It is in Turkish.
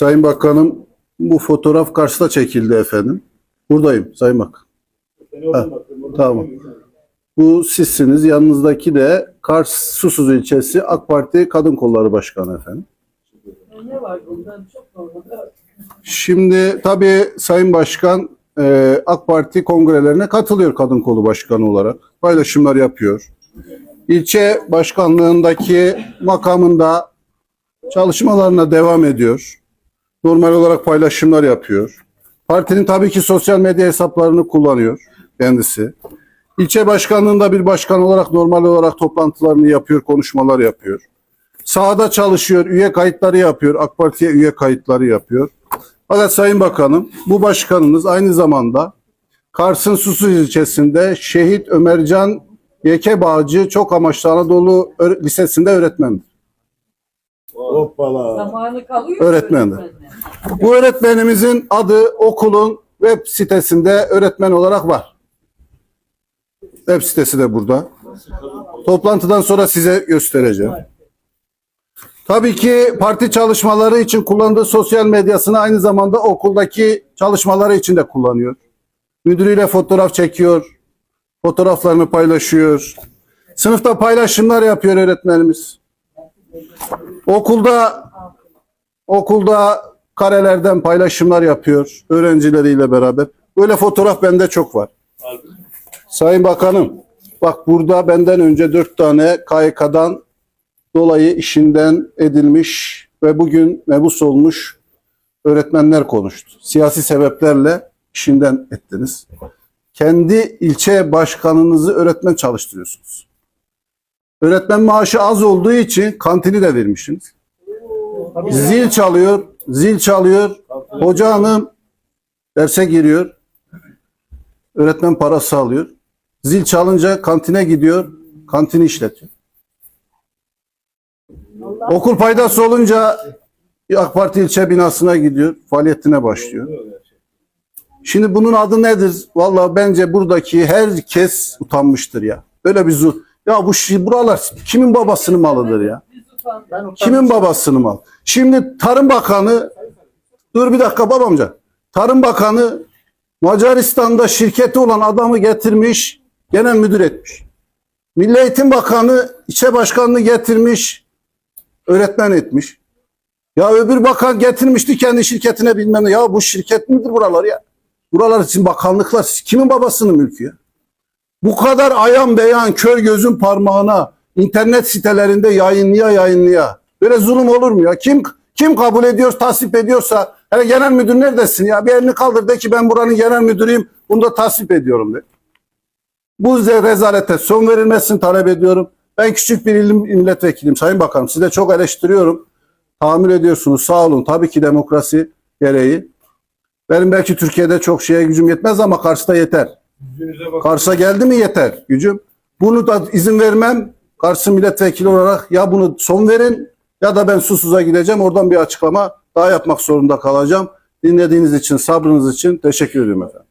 Sayın Bakanım bu fotoğraf karşıda çekildi efendim. Buradayım Sayın Bakan. Ha, tamam. Bu sizsiniz. Yanınızdaki de Kars Susuz ilçesi AK Parti Kadın Kolları Başkanı efendim. Ne var bundan çok normal. Şimdi tabii Sayın Başkan e, AK Parti kongrelerine katılıyor kadın kolu başkanı olarak. Paylaşımlar yapıyor. İlçe başkanlığındaki makamında çalışmalarına devam ediyor. Normal olarak paylaşımlar yapıyor. Partinin tabii ki sosyal medya hesaplarını kullanıyor kendisi. İlçe başkanlığında bir başkan olarak normal olarak toplantılarını yapıyor, konuşmalar yapıyor. Sahada çalışıyor, üye kayıtları yapıyor, AK Parti'ye üye kayıtları yapıyor. Fakat Sayın Bakanım, bu başkanınız aynı zamanda Kars'ın Susuz ilçesinde Şehit Ömercan Yeke Bağcı Çok Amaçlı Anadolu Lisesi'nde öğretmendir. Hoppala. Zamanı kalıyor. Öğretmenle. Bu öğretmenimizin adı okulun web sitesinde öğretmen olarak var. Web sitesi de burada. Toplantıdan sonra size göstereceğim. Tabii ki parti çalışmaları için kullandığı sosyal medyasını aynı zamanda okuldaki çalışmaları için de kullanıyor. Müdürüyle fotoğraf çekiyor. Fotoğraflarını paylaşıyor. Sınıfta paylaşımlar yapıyor öğretmenimiz. Okulda okulda karelerden paylaşımlar yapıyor öğrencileriyle beraber. Böyle fotoğraf bende çok var. Sayın Bakanım, bak burada benden önce dört tane KYK'dan dolayı işinden edilmiş ve bugün mebus olmuş öğretmenler konuştu. Siyasi sebeplerle işinden ettiniz. Kendi ilçe başkanınızı öğretmen çalıştırıyorsunuz. Öğretmen maaşı az olduğu için kantini de vermişsiniz. Zil çalıyor, zil çalıyor. Hoca hanım derse giriyor. Öğretmen parası alıyor. Zil çalınca kantine gidiyor, kantini işletiyor. Okul paydası olunca AK Parti ilçe binasına gidiyor, faaliyetine başlıyor. Şimdi bunun adı nedir? Vallahi bence buradaki herkes utanmıştır ya. Böyle bir zu ya bu buralar kimin babasının malıdır ya? Kimin babasının mal? Şimdi Tarım Bakanı dur bir dakika babamca. Tarım Bakanı Macaristan'da şirketi olan adamı getirmiş, genel müdür etmiş. Milli Eğitim Bakanı ilçe başkanını getirmiş, öğretmen etmiş. Ya öbür bakan getirmişti kendi şirketine bilmem ne. Ya bu şirket midir buralar ya? Buralar için bakanlıklar. Kimin babasının mülkü ya? Bu kadar ayan beyan kör gözün parmağına internet sitelerinde yayınlaya yayınlaya. Böyle zulüm olur mu ya? Kim kim kabul ediyor, tasvip ediyorsa hele genel müdür neredesin ya? Bir elini kaldır de ki ben buranın genel müdürüyüm. Bunu da tasvip ediyorum de. Bu rezalete son verilmesini talep ediyorum. Ben küçük bir ilim milletvekiliyim Sayın Bakanım. Size çok eleştiriyorum. Tahammül ediyorsunuz. Sağ olun. Tabii ki demokrasi gereği. Benim belki Türkiye'de çok şeye gücüm yetmez ama Kars'ta yeter. Kars'a geldi mi yeter gücüm. Bunu da izin vermem. Kars'ın milletvekili olarak ya bunu son verin ya da ben susuza gideceğim. Oradan bir açıklama daha yapmak zorunda kalacağım. Dinlediğiniz için, sabrınız için teşekkür ediyorum efendim.